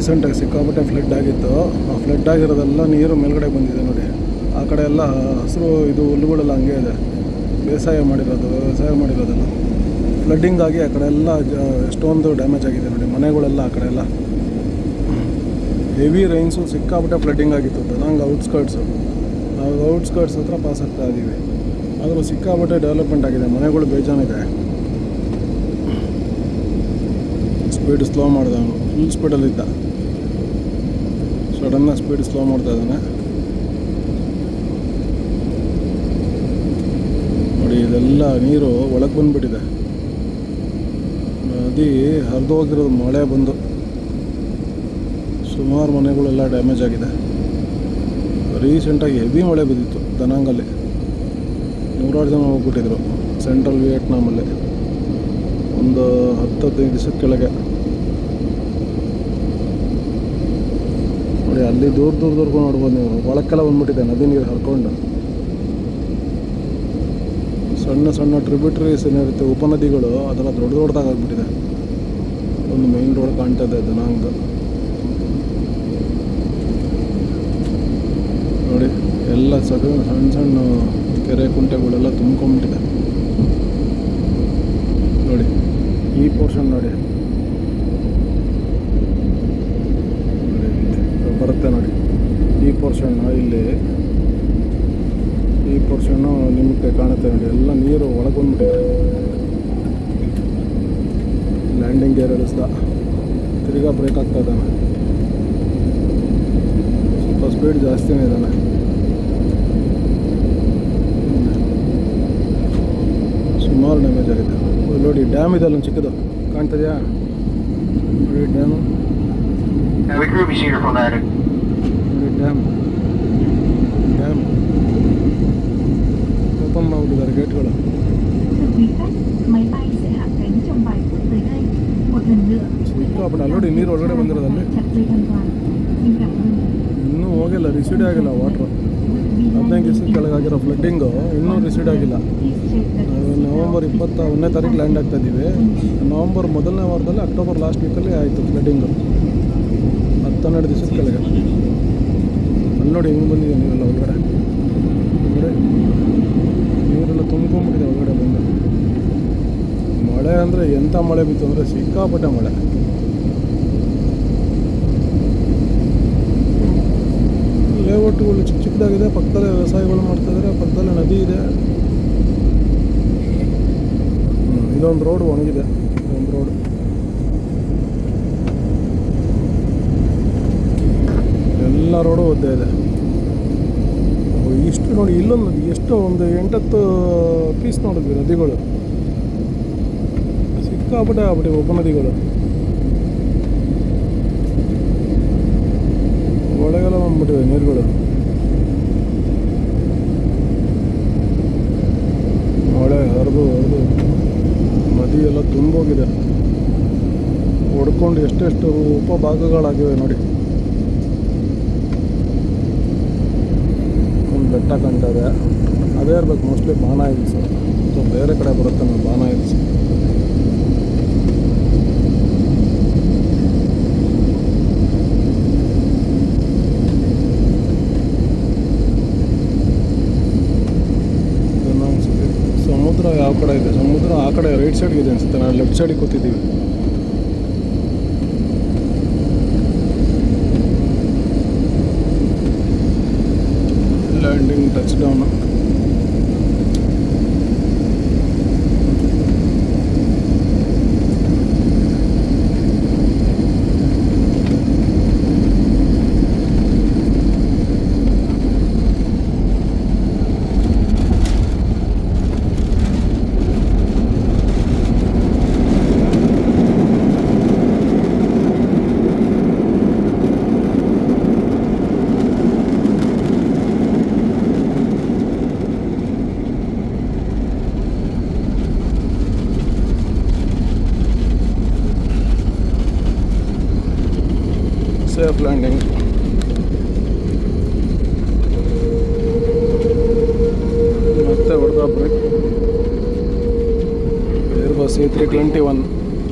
ರೀಸೆಂಟಾಗಿ ಸಿಕ್ಕಾಪಟ್ಟೆ ಫ್ಲಡ್ ಆಗಿತ್ತು. ಆ ಫ್ಲಡ್ ಆಗಿರೋದೆಲ್ಲ ನೀರು ಮೇಲ್ಗಡೆ ಬಂದಿದೆ ನೋಡಿ. ಆ ಕಡೆ ಎಲ್ಲ ಹಸಿರು, ಇದು ಹುಲ್ಲುಗಳೆಲ್ಲ ಹಂಗೆ ಇದೆ. ಬೇಸಾಯ ಮಾಡಿರೋದು, ವ್ಯವಸಾಯ ಮಾಡಿರೋದೆಲ್ಲ. ಫ್ಲಡ್ಡಿಂಗ್ ಆಗಿ ಆ ಕಡೆ ಎಲ್ಲ ಎಷ್ಟೊಂದು ಡ್ಯಾಮೇಜ್ ಆಗಿದೆ ನೋಡಿ. ಮನೆಗಳೆಲ್ಲ ಆ ಕಡೆ ಎಲ್ಲ. ಹೆವಿ ರೈನ್ಸು ಸಿಕ್ಕಾಪಟ್ಟೆ ಫ್ಲಡ್ಡಿಂಗ್ ಆಗಿತ್ತು. ನಂಗೆ ಔಟ್ಸ್ಕರ್ಟ್ಸು ನಾವು ಔಟ್ಸ್ಕರ್ಟ್ಸ್ ಹತ್ರ ಪಾಸ್ ಆಗ್ತಾ ಇದ್ದೀವಿ ಆದರೂ ಸಿಕ್ಕಾಪಟ್ಟೆ ಡೆವಲಪ್ಮೆಂಟ್ ಆಗಿದೆ. ಮನೆಗಳು ಬೇಜಾನಿದೆ ಸ್ಪೀಡ್ ಸ್ಲೋ ಮಾಡಿದೆ ಅವನು ಫುಲ್ ಸ್ಪೀಡಲ್ಲಿದ್ದ ಸಡನ್ನಾಗಿ ಸ್ಪೀಡ್ ಸ್ಲೋ ಮಾಡ್ತಾ ಇದ್ದಾನೆ ನೋಡಿ, ಇದೆಲ್ಲ ನೀರು ಒಳಗೆ ಬಂದುಬಿಟ್ಟಿದೆ. ನದಿ ಹರಿದು ಹೋಗಿರೋದು ಮಳೆ ಬಂದು ಸುಮಾರು ಮನೆಗಳೆಲ್ಲ ಡ್ಯಾಮೇಜ್ ಆಗಿದೆ. ರೀಸೆಂಟಾಗಿ ಹೆವಿ ಮಳೆ ಬಿದ್ದಿತ್ತು ದನಾಂಗಲ್ಲಿ ನೂರಾರು ಜನ ಹೋಗ್ಬಿಟ್ಟಿದ್ರು. ಸೆಂಟ್ರಲ್ ವಿಯೆಟ್ನಾಮಲ್ಲಿ ಒಂದು ಹತ್ತು ಹದಿನೈದು ದಿವಸದ ಕೆಳಗೆ. ನೋಡಿ ಅಲ್ಲಿ ದೂರ ದೂರ ದೂರ ನೋಡ್ಬೋದು ನೀವು. ಒಳಕ್ಕೆಲ್ಲ ಬಂದ್ಬಿಟ್ಟಿದೆ ನದಿ ನೀರು ಹರ್ಕೊಂಡು. ಸಣ್ಣ ಸಣ್ಣ ಟ್ರಿಬ್ಯೂಟರೀಸ್ ಏನಿರುತ್ತೆ ಉಪನದಿಗಳು, ಅದೆಲ್ಲ ದೊಡ್ಡ ದೊಡ್ಡದಾಗ್ಬಿಟ್ಟಿದೆ ಒಂದು ಮೇನ್ ರೋಡ್ ಕಾಣ್ತಾ ಇದೆ ಜನಾಂಗ ನೋಡಿ, ಎಲ್ಲ ಸಣ್ಣ ಸಣ್ಣ ಕೆರೆ ಕುಂಟೆಗಳೆಲ್ಲ ತುಂಬ್ಕೊಂಡ್ಬಿಟ್ಟಿದೆ ನೋಡಿ, ಈ ಪೋರ್ಷನ್ ನೋಡಿ ಇಲ್ಲಿ ಬರುತ್ತೆ ನೋಡಿ ಈ ಪೋರ್ಷನ್ ಇಲ್ಲಿ, ಈ ಪೋರ್ಷನ್ನು ನಿಮಗೆ ಕಾಣುತ್ತೆ ನೋಡಿ. ಎಲ್ಲ ನೀರು ಒಳಗೊಂಡ್ಬಿಟ್ಟಿದೆ. ಲ್ಯಾಂಡಿಂಗ್ ಗೇರ್ ಇಳಿಸ್ದ ತಿರ್ಗಾ ಬ್ರೇಕ್ ಆಗ್ತಾ ಇದ್ದಾನೆ. ಸ್ವಲ್ಪ ಸ್ಪೀಡ್ ಜಾಸ್ತಿನೇ ಇದ್ದಾನೆ. ಸುಮಾರು ಡ್ಯಾಮೇಜ್ ಆಗಿದೆ. ನೋಡಿ ಡ್ಯಾಮ್ ಇದೆ ಅಲ್ಲೊಂದು ಚಿಕ್ಕದು. ಕಾಣ್ತದೆಯಾ ನೋಡಿ ಡ್ಯಾಮು ರಿಸೀಡ್ ಆಗಿಲ್ಲ ವಾಟ್ರು ಹದಿನೈದು ದಿವಸದ ಕೆಳಗಾಗಿರೋ ಫ್ಲಡ್ಡಿಂಗು ಇನ್ನೂ ರಿಸೀಡ್ ಆಗಿಲ್ಲ. ನವಂಬರ್ ಇಪ್ಪತ್ತ ಒಂದನೇ ತಾರೀಕು ಲ್ಯಾಂಡ್ ಆಗ್ತಾ ಇದ್ದೀವಿ. ನವಂಬರ್ ಮೊದಲನೇ ವಾರದಲ್ಲಿ ಅಕ್ಟೋಬರ್ ಲಾಸ್ಟ್ ವೀಕಲ್ಲಿ ಆಯಿತು ಫ್ಲಡ್ಡಿಂಗು ಹತ್ತೆರಡು ದಿವಸದ ಕೆಳಗೆ. ಅಲ್ಲಿ ನೋಡಿ ಹಿಂಗೆ ಬಂದಿದೆ ನೀವೆಲ್ಲ ಒಳಗಡೆ. ಒಳಗಡೆ ನೀರೆಲ್ಲ ತುಂಬ್ಕೊಂಬಿಟ್ಟಿದೆ ಒಳಗಡೆ ಬಂದು. ಮಳೆ ಅಂದರೆ ಎಂಥ ಮಳೆ ಬಿತ್ತು ಅಂದರೆ ಸಿಕ್ಕಾಪಟ್ಟೆ ಮಳೆ. ಲೇಔಟ್ಗಳು ಚಿಕ್ಕ ಚಿಕ್ಕದಾಗಿದೆ, ಪಕ್ಕದಲ್ಲೇ ವ್ಯವಸಾಯಗಳು ಮಾಡ್ತಾಯಿದ್ದಾರೆ ಪಕ್ಕದಲ್ಲೇ ನದಿ ಇದೆ. ಇದೊಂದು ರೋಡ್ ಒಣಗಿದೆ, ಇದೊಂದು ರೋಡ್ ಎಲ್ಲ ರೋಡು ಒದ್ದೆ ಇದೆ. ಇಷ್ಟು ನೋಡಿ, ಇಲ್ಲೊಂದು ನದಿ ಎಷ್ಟು ಒಂದು ಎಂಟತ್ತು ಪೀಸ್ ನೋಡಿದ್ವಿ, ನದಿಗಳು. ಸಿಕ್ಕಾಪಟ್ಟೆ ಆಗ್ಬಿಟ್ಟಿವೆ ಉಪನದಿಗಳು ಒಳಗೆಲ್ಲ ಬಂದ್ಬಿಟ್ಟಿವೆ ನೀರುಗಳು ಮಳೆ ಹರಿದು ಹರಿದು ನದಿ ಎಲ್ಲ ತುಂಬೋಗಿದೆ. ಹೊಡ್ಕೊಂಡು ಎಷ್ಟೆಷ್ಟು ಉಪಭಾಗಗಳಾಗಿವೆ ನೋಡಿ. ಒಂದು ಬೆಟ್ಟ ಕಾಣ್ತಾ ಇದೆ. ಅದೇ ಇರಬೇಕು ಮೋಸ್ಟ್ಲಿ ಬಾನ ಹಿಲ್ಸ್. ಅಥವಾ ಬೇರೆ ಕಡೆ ಬರುತ್ತೆ ನಾನು ಬಾನ ಹಿಲ್ಸ್. ರೈಟ್ ಸೈಡ್ಗೆ ಇದೆ ಅನ್ಸುತ್ತೆ ನಾವು ಲೆಫ್ಟ್ ಸೈಡಿಗೆ ಕೂತಿದ್ದೀವಿ landing touch down C321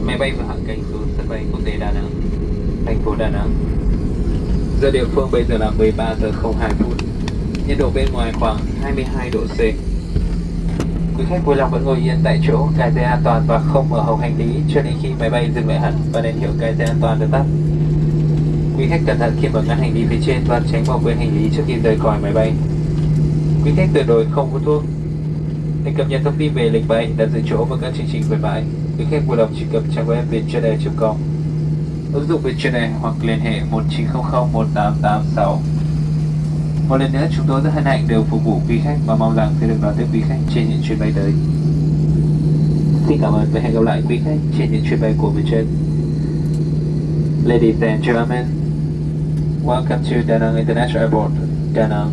Máy bay và hạ cánh xuống sân bay quốc tế Đà Nẵng, thành phố Đà Nẵng. Giờ địa phương bây giờ là 13 giờ 02 phút. Nhiệt độ bên ngoài khoảng 22 độ C. Quý khách vui lòng vẫn ngồi yên tại chỗ, cài dây an toàn và không mở hầu hành lý cho đến khi máy bay dừng lại hẳn và đèn hiệu cài dây an toàn được tắt. Quý khách cẩn thận khi mở ngăn hành lý phía trên và tránh bỏ quên hành lý trước khi rời khỏi máy bay. Quý khách tuyệt đối không hút thuốc, để cập nhật thông tin về lịch bay, đặt giữ chỗ và các chương trình khuyến mãi, quý khách vui lòng truy cập trang web vietjetair.com, ứng dụng Vietjet hoặc liên hệ 1900 1886. Một lần nữa, chúng tôi rất hân hạnh được phục vụ quý khách và mong rằng sẽ được đón tiếp quý khách trên những chuyến bay tới. Xin cảm ơn và hẹn gặp lại quý khách trên những chuyến bay của Vietjet. Ladies and gentlemen, welcome to Da Nang International Airport, Da Nang.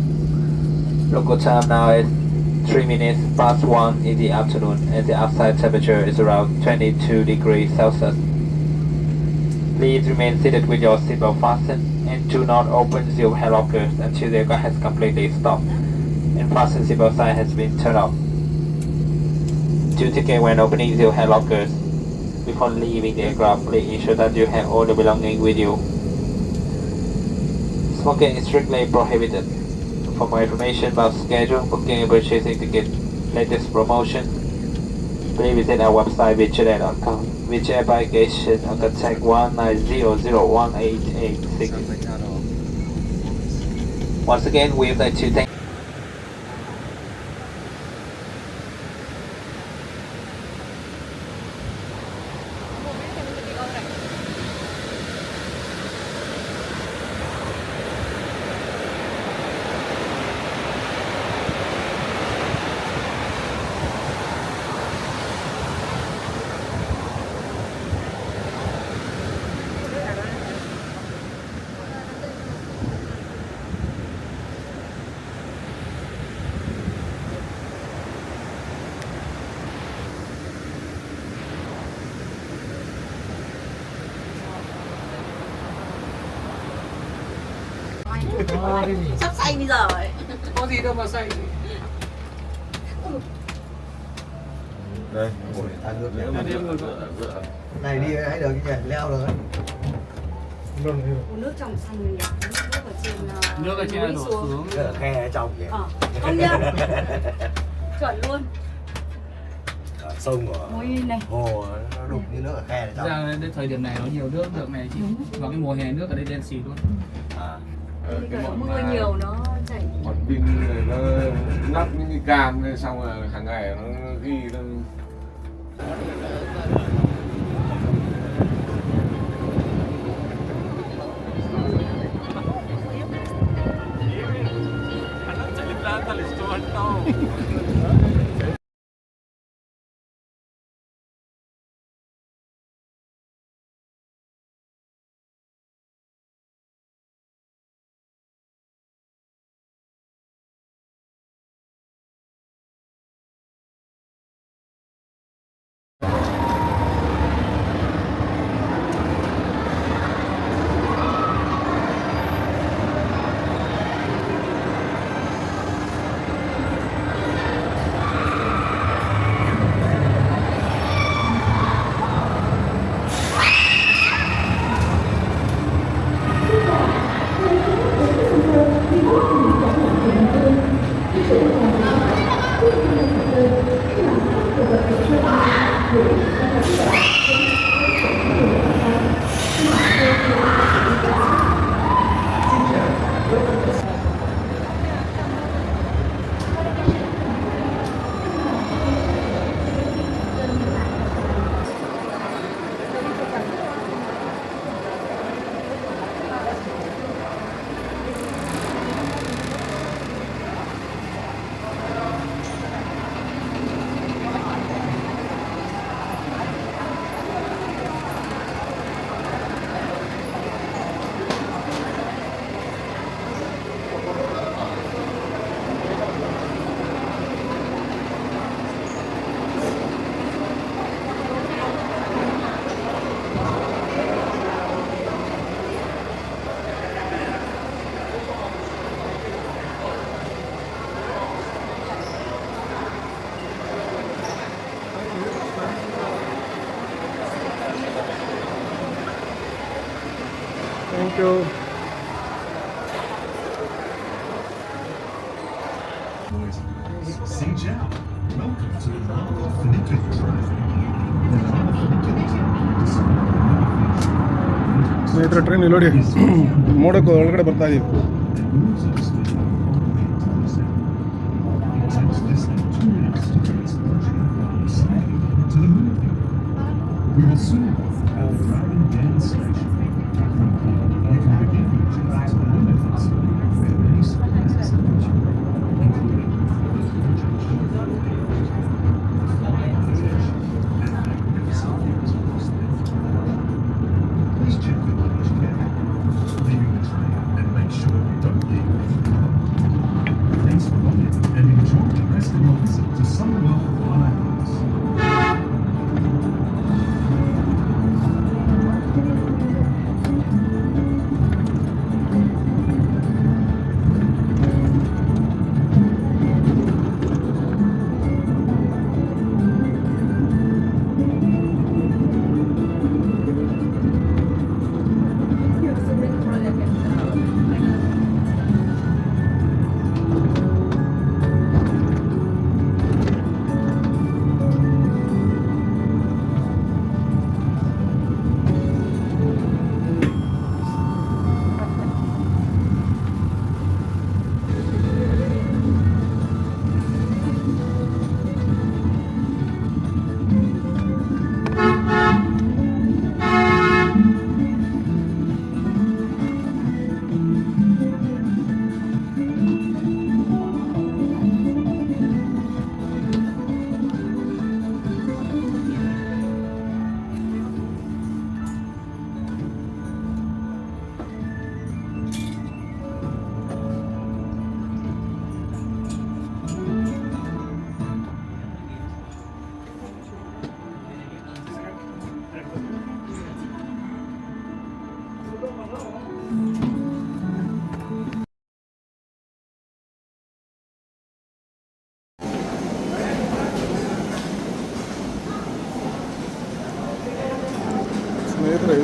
Local time now is 3 minutes past 1 in the afternoon and the outside temperature is around 22 degrees Celsius. Please remain seated with your seatbelt fastened and do not open your hand lockers until the aircraft has completely stopped and fasten seatbelt sign has been turned off. Do take care when opening your hand lockers. Before leaving the aircraft, please ensure that you have all the belongings with you. Smoking is strictly prohibited. For more information about schedule, booking, and purchasing tickets, latest promotion, please visit our website vietjet.com. Vietjet application or contact 190018886. Once again, we would like to thank sắp xanh bây giờ ấy. Có gì đâu mà say đây ngồi ăn nước rồi này đi hãy được cái nhà leo rồi. Uống nước trong xanh nhỉ? Nước ở trên uh, nước ở trên là đổ xuống. Cái ở khe trong kìa. Ờ công nhận chuẩn luôn. Ở sông của ôi này. hồ nó đục như nước ở khe trong. Ra đến thời điểm này nó nhiều nước lượng này chị. Vào cái mùa hè nước ở đây đen xì luôn Ờ, Mưa à, nhiều nó chảy. bọn pin này nó lắp những cái cam này xong là hàng ngày nó ghi nó Hãy thank you ಸ್ನೇಹಿತರೆ train ಇಲ್ಲಿ ನೋಡಿ ಮೋಡಕ್ಕೆ ಒಳಗಡೆ ಬರ್ತಾ ಇದೀವಿ.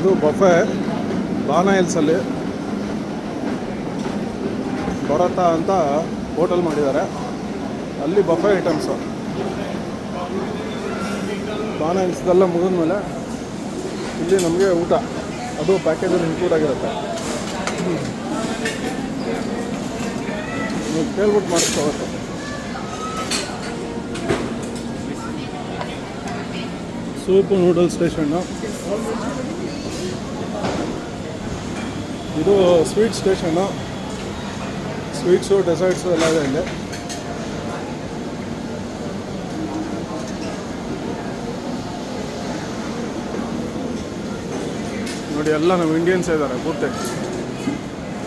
ಇದು buffet ಬಾನ ಹಿಲ್ಸಲ್ಲಿ Bharata ಅಂತ hotel ಮಾಡಿದ್ದಾರೆ. ಅಲ್ಲಿ ಬಫೆ ಐಟಮ್ಸು. ಬಾನ ಹಿಲ್ಸ್ದೆಲ್ಲ ಮುಗಿದ್ಮೇಲೆ ಇಲ್ಲಿ ನಮಗೆ ಊಟ. ಅದು ಪ್ಯಾಕೇಜಲ್ಲಿ ಇನ್ಕ್ಲೂಡ್ ಆಗಿರುತ್ತೆ. ನೀವು ಕೇಳ್ಬಿಟ್ಟು ಮಾಡಿಸ್ಕೋಬೇಕು ಸೂಪು ನೂಡಲ್ ಸ್ಟೇಷನ್ನು. ಇದು ಸ್ವೀಟ್ ಸ್ಟೇಷನ್ನು ಸ್ವೀಟ್ಸು, ಡೆಸರ್ಟ್ಸು ಎಲ್ಲ ಇದೆ ಇಲ್ಲಿ. ನೋಡಿ, ಎಲ್ಲ ನಮ್ಮ ಇಂಡಿಯನ್ಸ್ ಇದ್ದಾರೆ, ಪೂರ್ತಿ.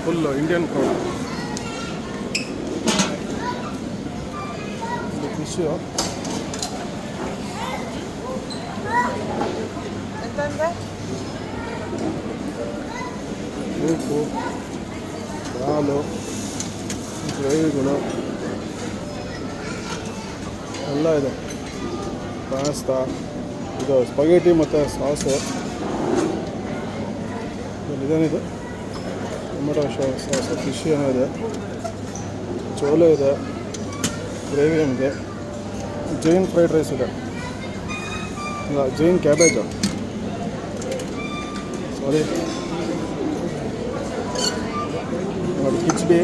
ಫುಲ್ಲು ಇಂಡಿಯನ್ ಕ್ರೌಡ್ ಫಿಶು ಮೂಕು ಹಾಲು ಗ್ರೇವಿಗಳು ಎಲ್ಲ ಇದೆ. ಪಾಸ್ತಾ ಇದು ಸ್ಪಗೇಟಿ ಮತ್ತು ಸಾಸು. ಇದೇನಿದೆ? ಟೊಮೆಟೊ ಸಾಸು ಫಿಶ್ ಏನೋ ಇದೆ. ಚೋಲೆ ಇದೆ. ಗ್ರೇವಿ ಇದೆ ಜೈನ್ ಫ್ರೈಡ್ ರೈಸ್ ಇದೆ. ಇಲ್ಲ, ಜೈನ್ ಕ್ಯಾಬೇಜ್ ಸಾರಿ ನೋಡಿ ಬಿ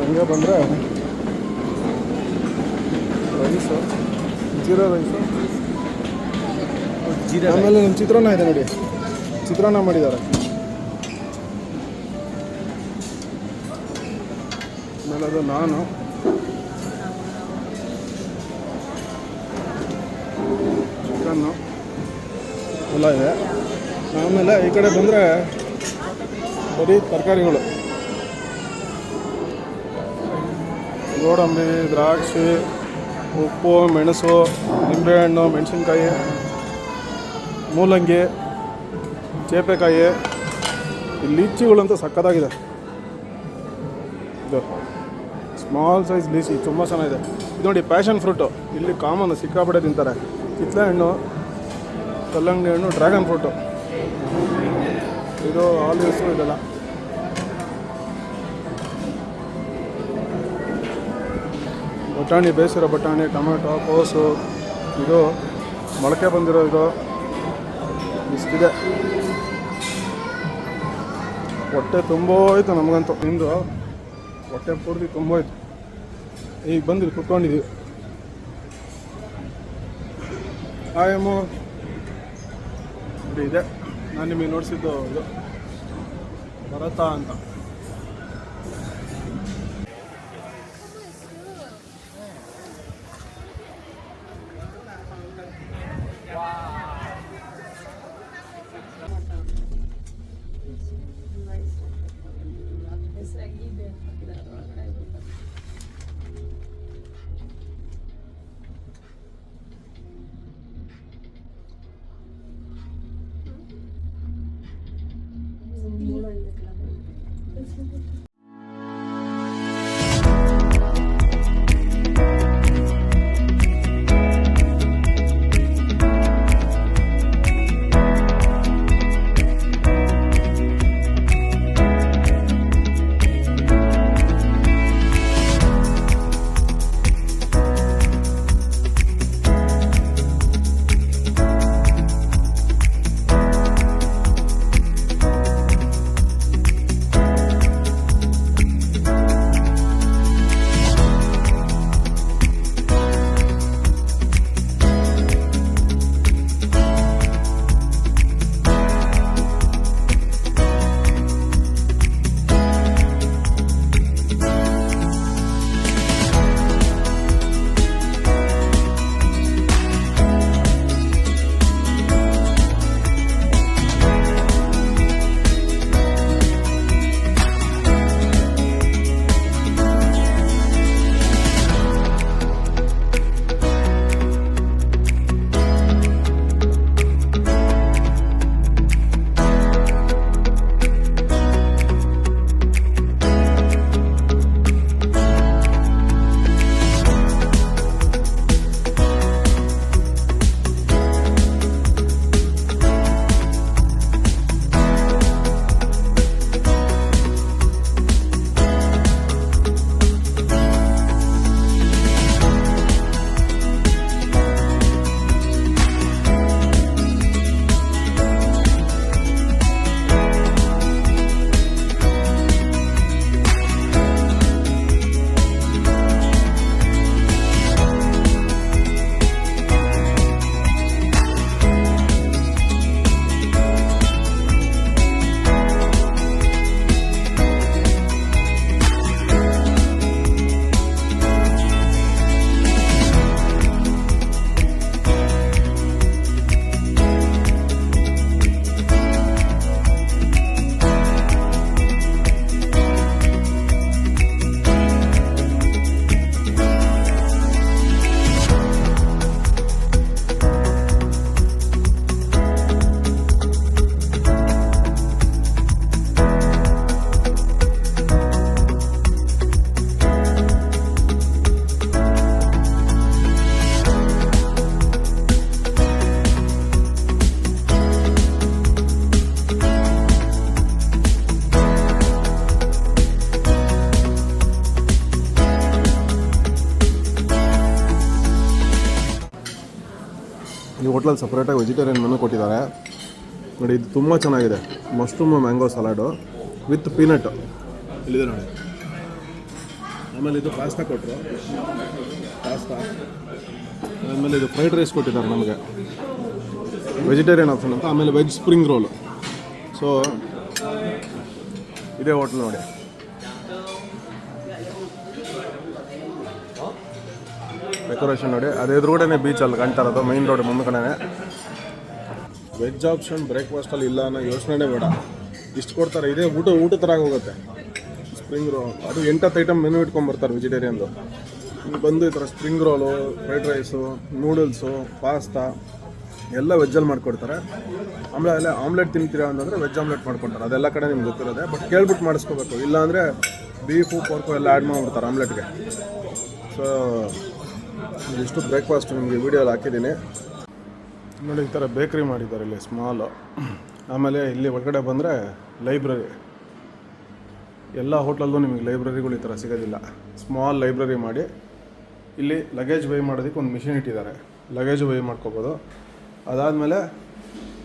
ಹಂಗೆ ಬಂದರೆ ರೈಸು. ಜೀರಾ ರೈಸು. ಆಮೇಲೆ ನಿಮ್ಮ ಚಿತ್ರಾನ್ನ ಇದೆ ನೋಡಿ. ಚಿತ್ರಾನ್ನ ಮಾಡಿದ್ದಾರೆ. ಆಮೇಲೆ ಅದು ನಾನು. ಚಿಕನ್ನು ಎಲ್ಲ ಇದೆ. ಆಮೇಲೆ ಈ ಕಡೆ ಬಂದರೆ ಬರೀ ತರಕಾರಿಗಳು. ಗೋಡಂಬಿ, ದ್ರಾಕ್ಷಿ, ಉಪ್ಪು, ಮೆಣಸು, ನಿಂಬೆಹಣ್ಣು, ಮೆಣಸಿನ್ಕಾಯಿ, ಮೂಲಂಗಿ, ಚೇಪೆಕಾಯಿ ಲೀಚಿಗಳಂತೂ ಸಕ್ಕತ್ತಾಗಿದೆ. ಇದು ಸ್ಮಾಲ್ ಸೈಜ್ ಲೀಚಿ, ತುಂಬ ಚೆನ್ನಾಗಿದೆ. ಇದು ನೋಡಿ ಪ್ಯಾಷನ್ ಫ್ರೂಟು ಇಲ್ಲಿ ಕಾಮನ್ ಸಿಕ್ಕಾಪಟ್ಟೆ ತಿಂತಾರೆ. ಕಿತ್ತಲೆ ಹಣ್ಣು, ಕಲ್ಲಂಗಡಿ ಹಣ್ಣು ಡ್ರ್ಯಾಗನ್ ಫ್ರೂಟು ಇದು ಆಲಿವ್ಸು ಇದೆಲ್ಲ. ಬಟಾಣಿ ಬೇಯಿಸಿರೋ ಬಟಾಣಿ, ಟೊಮೆಟೊ, ಕೋಸು, ಇದು ಮೊಳಕೆ ಬಂದಿರೋ ಇದು. ಇಷ್ಟಿದೆ. ಹೊಟ್ಟೆ ತುಂಬೋಯ್ತು ನಮಗಂತೂ. ನಿಮ್ಮದು ಹೊಟ್ಟೆ ಪೂರ್ತಿ ತುಂಬೋಯ್ತು ಈಗ ಬಂದು ಕುತ್ಕೊಂಡಿದ್ದೀವಿ ಆಯಮ್ಮು ಇದೆ. ನಾನು ನಿಮಗೆ ನೋಡಿಸಿದ್ದು ಭರತ ಅಂತ. ಹೋಟ್ಲಲ್ಲಿ ಸಪ್ರೇಟಾಗಿ ವೆಜಿಟೇರಿಯನ್ ಮೆನು ಕೊಟ್ಟಿದ್ದಾರೆ. ನೋಡಿ, ಇದು ತುಂಬ ಚೆನ್ನಾಗಿದೆ. Mushroom mango salad with peanut ಇಲ್ಲಿದೆ ನೋಡಿ. ಆಮೇಲೆ ಇದು ಪಾಸ್ತಾ ಕೊಟ್ಟರು ಪಾಸ್ತಾ ಆಮೇಲೆ ಇದು ಫ್ರೈಡ್ ರೈಸ್ ಕೊಟ್ಟಿದ್ದಾರೆ ನಮಗೆ. ವೆಜಿಟೇರಿಯನ್ ಆಪ್ಷನ್ ಅಂತ. ಆಮೇಲೆ ವೆಜ್ ಸ್ಪ್ರಿಂಗ್ ರೋಲು ಸೊ ಇದೇ ಹೋಟ್ಲ್ ನೋಡಿ. ಡೆಕೋರೇಷನ್ ನೋಡಿ. ಅದೇ ಎದುರುಗಡೆನೆ ಬೀಚ್ ಅಲ್ಲಿ ಕಾಣ್ತಾ ಇರೋದು ಮೈನ್ ರೋಡ್ ಮುಂದ್ಗಡೆನೆ ವೆಜ್ ಆಪ್ಷನ್ ಬ್ರೇಕ್ಫಾಸ್ಟಲ್ಲಿ ಇಲ್ಲ ಅನ್ನೋ ಯೋಚನೆ ಬೇಡ. ಇಷ್ಟು ಕೊಡ್ತಾರೆ. ಇದೇ ಊಟ ಊಟ ತರ ಹೋಗುತ್ತೆ ಸ್ಪ್ರಿಂಗ್ ರೋಲ್ ಅದು ಎಂಟತ್ತು ಐಟಮ್ ಮೆನು ಇಟ್ಕೊಂಡ್ಬರ್ತಾರೆ ವೆಜಿಟೇರಿಯನ್ದು ವೆಜಿಟೇರಿಯನ್ ಬಂದು ಈ ಥರ spring roll fried rice noodles pasta ಎಲ್ಲ ವೆಜ್ಜಲ್ಲಿ ಮಾಡ್ಕೊಡ್ತಾರೆ. ಆಮೇಲೆ ಅಲ್ಲೇ ಆಮ್ಲೆಟ್ ತಿಂತೀರಾ ಅಂತಂದರೆ ವೆಜ್ ಆಮ್ಲೆಟ್ ಮಾಡ್ಕೊಡ್ತಾರೆ. ಅದೆಲ್ಲ ಕಡೆ ನಿಮ್ಗೆ ಗೊತ್ತಿರೋದೆ. ಬಟ್ ಕೇಳ್ಬಿಟ್ಟು ಮಾಡಿಸ್ಕೋಬೇಕು. ಇಲ್ಲಾಂದರೆ ಬೀಫು ಪೋರ್ಕು ಎಲ್ಲ ಆ್ಯಡ್ ಮಾಡಿಬಿಡ್ತಾರೆ ಆಮ್ಲೆಟ್ಗೆ ಸೊ ಇಷ್ಟು ಬ್ರೇಕ್ಫಾಸ್ಟ್ ನಿಮಗೆ ವೀಡಿಯೋಲ್ಲಿ ಹಾಕಿದ್ದೀನಿ. ನೋಡಿ, ಈ ಥರ ಬೇಕ್ರಿ ಮಾಡಿದ್ದಾರೆ ಇಲ್ಲಿ ಸ್ಮಾಲು ಆಮೇಲೆ ಇಲ್ಲಿ ಒಳಗಡೆ ಬಂದರೆ ಲೈಬ್ರರಿ ಎಲ್ಲ ಹೋಟ್ಲಲ್ಲೂ ನಿಮಗೆ ಲೈಬ್ರರಿಗಳು ಈ ಥರ ಸಿಗೋದಿಲ್ಲ. ಸ್ಮಾಲ್ ಲೈಬ್ರರಿ ಮಾಡಿ, ಇಲ್ಲಿ ಲಗೇಜ್ ವೈ ಮಾಡೋದಕ್ಕೆ ಒಂದು ಮಿಷಿನ್ ಇಟ್ಟಿದ್ದಾರೆ. ಲಗೇಜ್ ವೈ ಮಾಡ್ಕೋಬೋದು. ಅದಾದಮೇಲೆ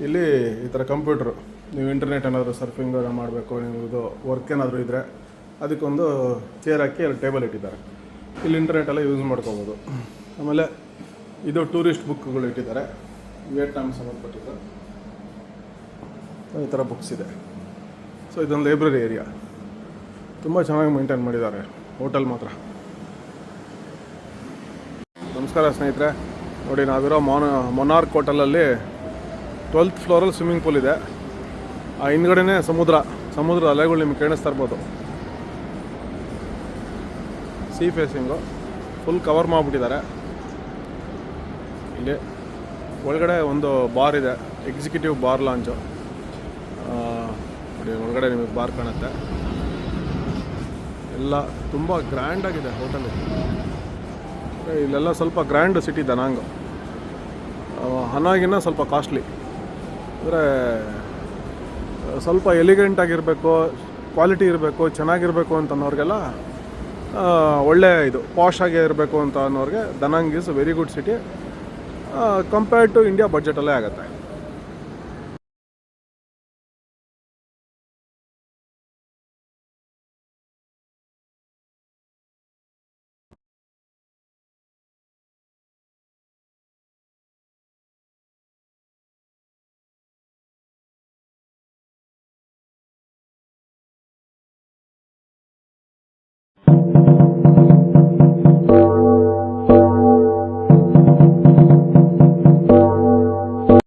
ಇಲ್ಲಿ ಈ ಥರ ಕಂಪ್ಯೂಟ್ರು ನೀವು ಇಂಟರ್ನೆಟ್ ಏನಾದರೂ ಸರ್ಫಿಂಗ್ ಮಾಡಬೇಕು ನಿಮ್ಮದು ವರ್ಕ್ ಏನಾದರೂ ಇದ್ದರೆ ಅದಕ್ಕೊಂದು ಚೇರ್ ಹಾಕಿ ಅಲ್ಲಿ ಟೇಬಲ್ ಇಟ್ಟಿದ್ದಾರೆ. ಇಲ್ಲಿ ಇಂಟರ್ನೆಟ್ ಎಲ್ಲ ಯೂಸ್ ಮಾಡ್ಕೋಬೋದು. ಆಮೇಲೆ ಇದು ಟೂರಿಸ್ಟ್ ಬುಕ್ಗಳು ಇಟ್ಟಿದ್ದಾರೆ. ವಿಯೆಟ್ನಾಮ್ ಸಂಬಂಧಪಟ್ಟಿದ್ದು. ಈ ಥರ ಬುಕ್ಸ್ ಇದೆ. ಸೊ ಇದೊಂದು ಲೈಬ್ರರಿ ಏರಿಯಾ ತುಂಬ ಚೆನ್ನಾಗಿ ಮೇಂಟೈನ್ ಮಾಡಿದ್ದಾರೆ. ಹೋಟೆಲ್ ಮಾತ್ರ. ನಮಸ್ಕಾರ ಸ್ನೇಹಿತರೆ. ನೋಡಿ, ನಾವಿರೋ ಮೊನ ಮೊನಾರ್ಕ್ ಹೋಟೆಲಲ್ಲಿ ಟ್ವೆಲ್ತ್ ಫ್ಲೋರಲ್ಲಿ ಸ್ವಿಮ್ಮಿಂಗ್ ಪೂಲ್ ಇದೆ. ಆ ಹಿಂದ್ಗಡೆನೇ ಸಮುದ್ರ. ಸಮುದ್ರ ಅಲೆಗಳು ನಿಮ್ಗೆ ಕೇಳಿಸ್ತಾ ಇರ್ಬೋದು. ಸೀ ಫೇಸಿಂಗು ಫುಲ್ ಕವರ್ ಮಾಡಿಬಿಟ್ಟಿದ್ದಾರೆ. ಇಲ್ಲಿ ಒಳಗಡೆ ಒಂದು ಬಾರ್ ಇದೆ, ಎಕ್ಸಿಕ್ಯೂಟಿವ್ ಬಾರ್ ಲಾಂಚು. ನೋಡಿ, ಒಳಗಡೆ ನಿಮಗೆ ಬಾರ್ ಕಾಣುತ್ತೆ. ಎಲ್ಲ ತುಂಬ ಗ್ರ್ಯಾಂಡಾಗಿದೆ ಹೋಟೆಲ್ ಇಲ್ಲೆಲ್ಲ ಸ್ವಲ್ಪ ಗ್ರ್ಯಾಂಡ್ ಸಿಟಿ ದನಾಂಗ್ ಹನಾಗಿನ ಸ್ವಲ್ಪ ಕಾಸ್ಟ್ಲಿ ಅಂದರೆ, ಸ್ವಲ್ಪ ಎಲಿಗೆಂಟಾಗಿರಬೇಕು ಕ್ವಾಲಿಟಿ ಇರಬೇಕು, ಚೆನ್ನಾಗಿರಬೇಕು ಅಂತ ಅನ್ನೋರಿಗೆಲ್ಲ ಒಳ್ಳೆ ಇದು ಪಾಶ್ ಆಗಿ ಇರಬೇಕು ಅಂತ ಅನ್ನೋರಿಗೆ Da Nang is very good city compared to India ಬಜೆಟಲ್ಲೇ ಆಗುತ್ತೆ.